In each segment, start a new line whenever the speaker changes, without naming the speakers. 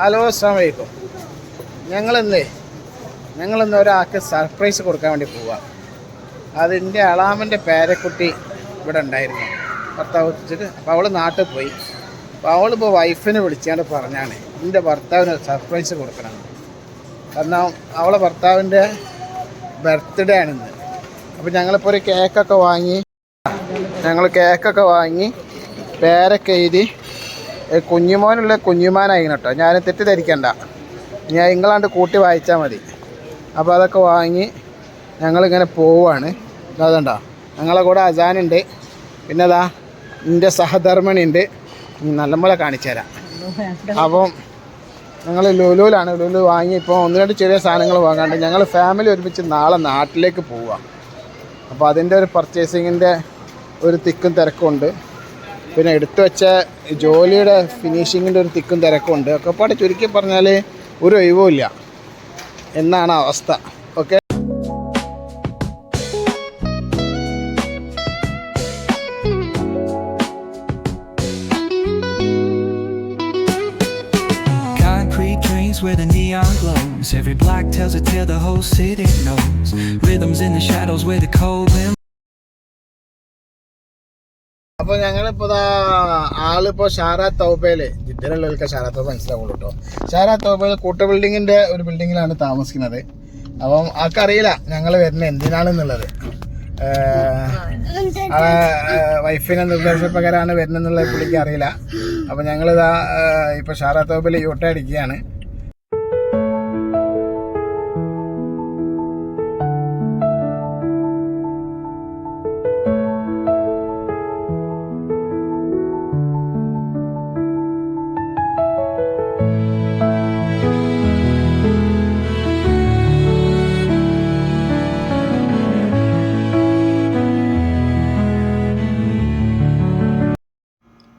Hello അസ്സാം വലൈക്കും ഞങ്ങളിന്നേ ഞങ്ങളിന്ന് ഒരാൾക്ക് സർപ്രൈസ് കൊടുക്കാൻ വേണ്ടി പോവാം. അതിന്റെ അളാമന്റെ പേരക്കുട്ടി ഇവിടെ ഉണ്ടായിരുന്നു. ഭർത്താവ് വെച്ചിട്ട് അപ്പോൾ അവൾ നാട്ടിൽ പോയി. അപ്പോൾ അവളിപ്പോൾ വൈഫിനെ വിളിച്ചാണ്ട് പറഞ്ഞാണ്. എന്റെ ഭർത്താവിന് സർപ്രൈസ് കൊടുക്കണം. കാരണം അവളെ ഭർത്താവിന്റെ ബർത്ത്ഡേ ആണിന്ന്. അപ്പോൾ ഞങ്ങളിപ്പോൾ ഒരു കേക്കൊക്കെ വാങ്ങി ഞങ്ങൾ കേക്കൊക്കെ വാങ്ങി പേരൊക്കെ എഴുതി കുഞ്ഞുമോനുള്ള കുഞ്ഞുമാനായിരുന്നു കേട്ടോ ഞാൻ തെറ്റിദ്ധരിക്കണ്ട ഞാൻ ഇങ്ങളാണ്ട് കൂട്ടി വായിച്ചാൽ മതി. അപ്പോൾ അതൊക്കെ വാങ്ങി ഞങ്ങളിങ്ങനെ പോവാണ്. അതുണ്ടോ ഞങ്ങളെ കൂടെ അജാനുണ്ട്. പിന്നെ അതാ എന്റെ സഹധർമ്മിണി ഉണ്ട് നല്ലപോലെ കാണിച്ചു തരാം അപ്പം ഞങ്ങൾ ലുലുവിലാണ് ലുലു വാങ്ങി ഇപ്പോൾ ഒന്ന് രണ്ട് ചെറിയ സാധനങ്ങൾ വാങ്ങാണ്ട് ഞങ്ങൾ ഫാമിലി ഒരുമിച്ച് നാളെ നാട്ടിലേക്ക് പോവാം. അപ്പോൾ അതിന്റെ ഒരു പർച്ചേസിങ്ങിന്റെ ഒരു തിക്കും തിരക്കുണ്ട് പിന്നെ എടുത്തു വെച്ച ജോലിയുടെ ഫിനിഷിങ്ങിന്റെ ഒരു തിക്കും തിരക്കുണ്ട് ഒക്കെ പാടെ ചുരുക്കി പറഞ്ഞാൽ ഒരു ഒഴിവുമില്ല. എന്നാണ് അവസ്ഥ. Okay
Drains where the neon glows. Every block tells a tale the whole city knows. Rhythms in the shadows where the cold wind.
അപ്പോൾ ഞങ്ങളിപ്പോൾ ആളിപ്പോൾ ഷാരാ തൗബയിൽ ജിദ്ദയിലുള്ളവർക്ക് ഷാരാ തൗബ മനസ്സിലാവുള്ളൂ കേട്ടോ ഷാരാ തൗബയിൽ കൂട്ട ബിൽഡിങ്ങിന്റെ ഒരു ബിൽഡിങ്ങിലാണ് താമസിക്കുന്നത്. അപ്പം ആൾക്കറിയില്ല ഞങ്ങൾ വരുന്നത് എന്തിനാണെന്നുള്ളത്. വൈഫിനെ നിർദ്ദേശപ്രകാരമാണ് വരുന്നതെന്നുള്ളത് പുള്ളിക്ക് അറിയില്ല. അപ്പം ഞങ്ങളിതാ ഇപ്പോൾ ഷാറാ തൗബയിൽ യൂട്ട അടിക്കുകയാണ്.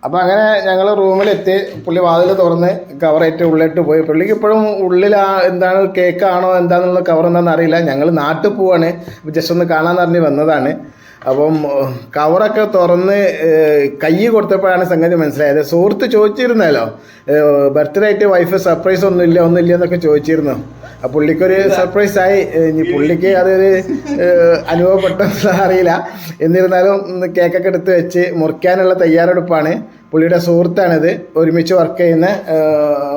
അപ്പോൾ അങ്ങനെ ഞങ്ങൾ റൂമിലെത്തി പുള്ളി വാതിൽ തുറന്ന് കവറേറ്റ് ഉള്ളിട്ട് പോയി. പുള്ളിക്ക് ഇപ്പോഴും ഉള്ളിൽ ആ- എന്താണ് കേക്കാണോ എന്താണെന്നുള്ള കവർ എന്താണെന്ന് അറിയില്ല. ഞങ്ങൾ നാട്ടിൽ പോവാണ്. ജസ്റ്റ് ഒന്ന് കാണാൻ അറിഞ്ഞ് വന്നതാണ്. അപ്പം കവറൊക്കെ തുറന്ന് കൈ കൊടുത്തപ്പോഴാണ് സംഗതി മനസ്സിലായത്. സുഹൃത്ത് ചോദിച്ചിരുന്നല്ലോ ബർത്ത്ഡേ ആയിട്ട് വൈഫ് സർപ്രൈസ് ഒന്നുമില്ല ഒന്നുമില്ല എന്നൊക്കെ ചോദിച്ചിരുന്നു. ആ പുള്ളിക്കൊരു സർപ്രൈസ് ആയി. ഇനി പുള്ളിക്ക് അതൊരു ഏഹ്, അനുഭവപ്പെട്ടെന്ന് അറിയില്ല. എന്നിരുന്നാലും കേക്കൊക്കെ എടുത്ത് വെച്ച് മുറിക്കാനുള്ള തയ്യാറെടുപ്പാണ്. പുള്ളിയുടെ സുഹൃത്താണിത്. ഒരുമിച്ച് വർക്ക് ചെയ്യുന്ന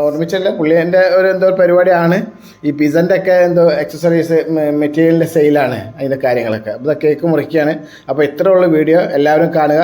ഒരുമിച്ചല്ല പുള്ളിന്റെ ഒരു എന്തോ പരിപാടിയാണ്. ഈ പിസന്റെ ഒക്കെ എന്തോ എക്സസറീസ് മെറ്റീരിയലിന്റെ സെയിലാണ് അതിന്റെ കാര്യങ്ങളൊക്കെ. അപ്പോൾ കേക്ക് മുറിക്കുകയാണ്. അപ്പോൾ ഇത്രയുള്ള വീഡിയോ എല്ലാവരും കാണുക.